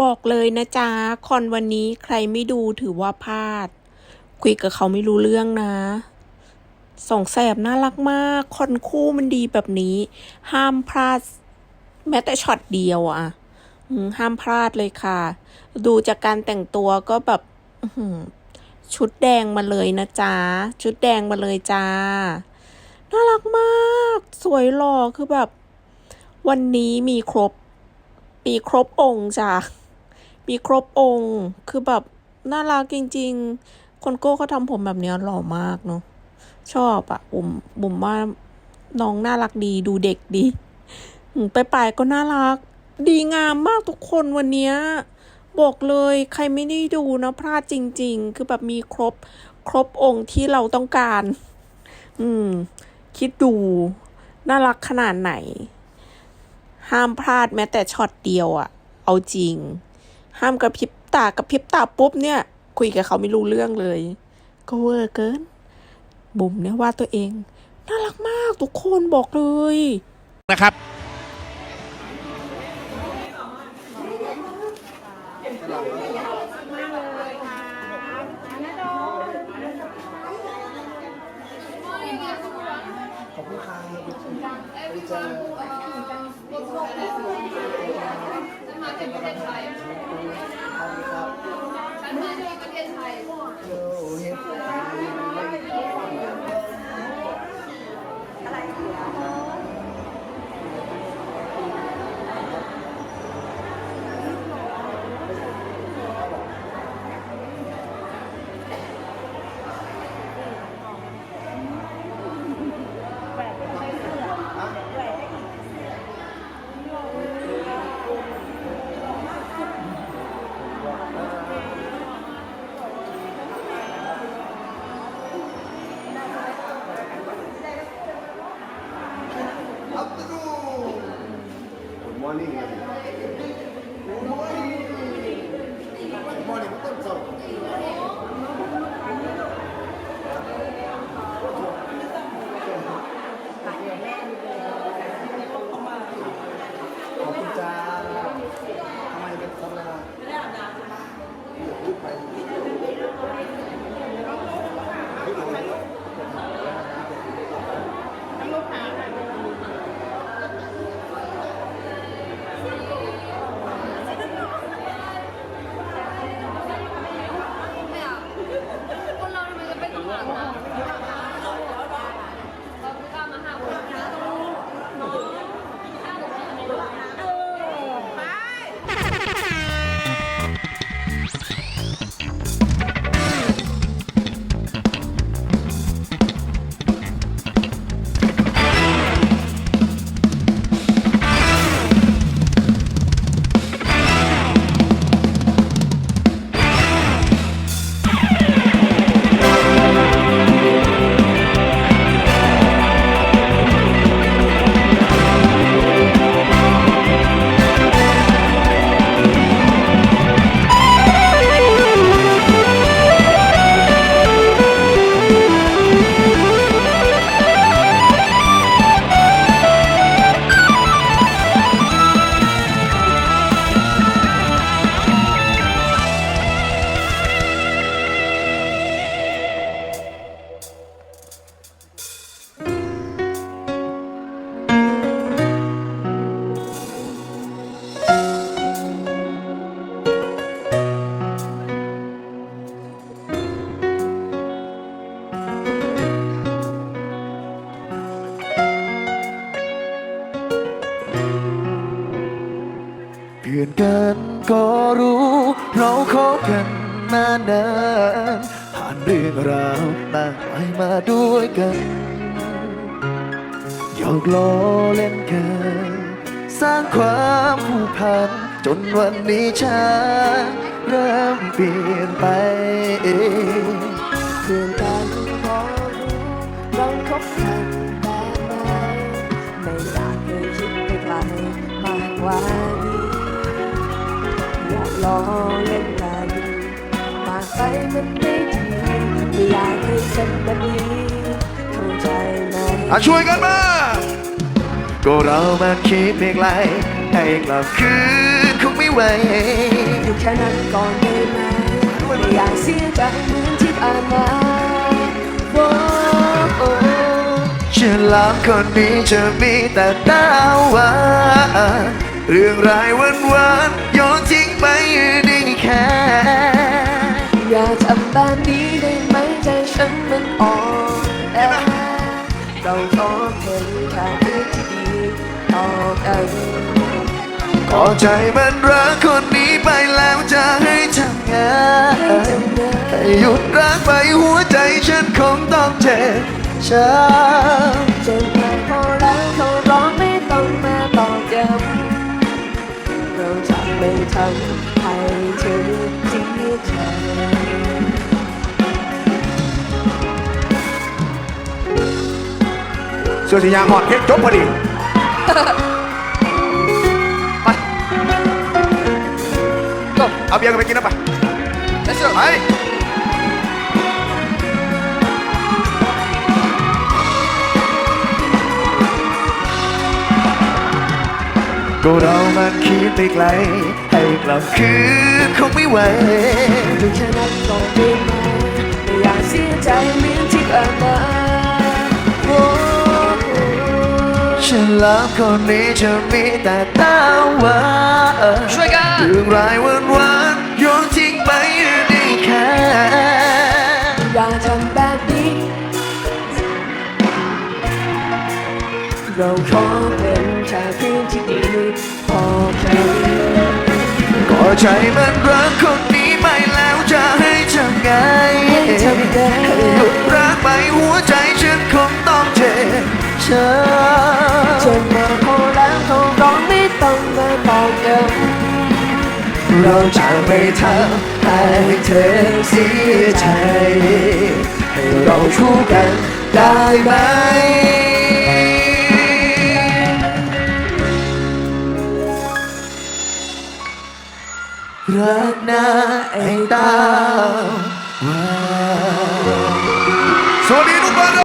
บอกเลยนะจ๊ะคอนวันนี้ใครไม่ดูถือว่าพลาด คุยกับเขาไม่รู้เรื่องนะสองแสบน่ารักมาก คอนคู่มันดีแบบนี้ ห้ามพลาด แม้แต่ช็อตเดียวอะห้ามพลาดเลยค่ะ ดูจากการแต่งตัวก็แบบชุดแดงมาเลยนะจ๊ะ ชุดแดงมาเลยจ้า น่ารักมาก สวยหล่อคือแบบ วันนี้มีครบ มีครบองค์จ้ะ มีครบองค์ คือแบบน่ารักจริง ๆ คนโก้เขาทำผมแบบนี้หล่อมากเนาะ ชอบอะบุ๋มบุ๋มว่าน้องน่ารักดีดูเด็กดีไปไปๆก็น่ารัก ดีงามมากทุกคนวันนี้บอกเลยใครไม่ได้ดูนะพลาดจริง ๆ คือแบบมีครบครบองค์ที่เราต้องการ อืม คิดดู น่ารักขนาดไหน ห้ามพลาดแม้แต่ช็อตเดียวอะเอาจริง ห้ามกระพริบตากระพริบตาปุ๊บเนี่ย คุยกับเขาไม่รู้เรื่องเลย ก็เวอร์เกิน บุ๋มเนี่ยว่าตัวเอง น่ารักมากทุกคนบอกเลย นะครับ ฉันมาที่ประเทศไทย morning. Good morning. Good morning. What's up? ขอบคุณจ้าทำไมเป็นทำอะไรมาไม่ได้อาบน้ำไป อนกันก็รู้ เราคบกันมานานผ่านเรื่องราวมากมายมาด้วยกันหยอกล้อเล่นกัน สร้างความผูกพัน จนวันนี้ฉันเริ่มเปลี่ยนไปเองากให้เป็นแบบนี้เข้าใจไหมอะช่วยกันมา ก็เรามาคิดไม่ไกลให้กลับคืนคงไม่ไหวค่นั้นก่อนได้ไหมไม่อยากเสียใจเหมือนที่ผ่านมาโอ้โอ้ฉลามคนนี้จะมีแต่ตาหวานเรื่องรายวันวันๆโยนทิ้งไปได้แค่ อย่าทำแบบนี้ได้ไหมใจ ฉันมันอ่อนแอเราขอเพียงแค่เรื่องที่ดีต่อกันก็ใจมันรักคนนี้ไปแล้วจะให้ทำไงให้หยุดรักไปหัวใจฉันคงต้องเจ็บช้เจ็บมาพอแล้วเขาร้องไม่ต้องมาตอกย้ำเราจะไม่ทำให้เธอเสีย เสื้อสียางหอดเพชรจบพอดีไปก็เอาเบียร์กันไปกินนะไปไปเสื้อไปำก็เรามันคิดไปไกล ให้กลับคืนคงไม่ไหว ดูแค่นั้นก็ได้ไหมไม่อยากเสียใจเหมือนที่ผ่านมา ฉันรักคนนี้จะมีแต่ตาหวานช่วยกันเรื่องรายวันวันๆโยนทิ้งไปได้แค่อย่าทำแบบนี้เราขอเป็นแค่เพื่อนที่ดีพอแค่นี้ก็ใจมันรักคนนี้ไปแล้วจะให้ทำไงให้ทำไงให้หยุดรักไปหัวใจฉันคงต้องเจ็บช้เจ็บ บอกย้ำำเราจะไม่ทำให้เธอเสียใจ ให้เราคู่กันได้ไหมรักนะไอ้ตาว่า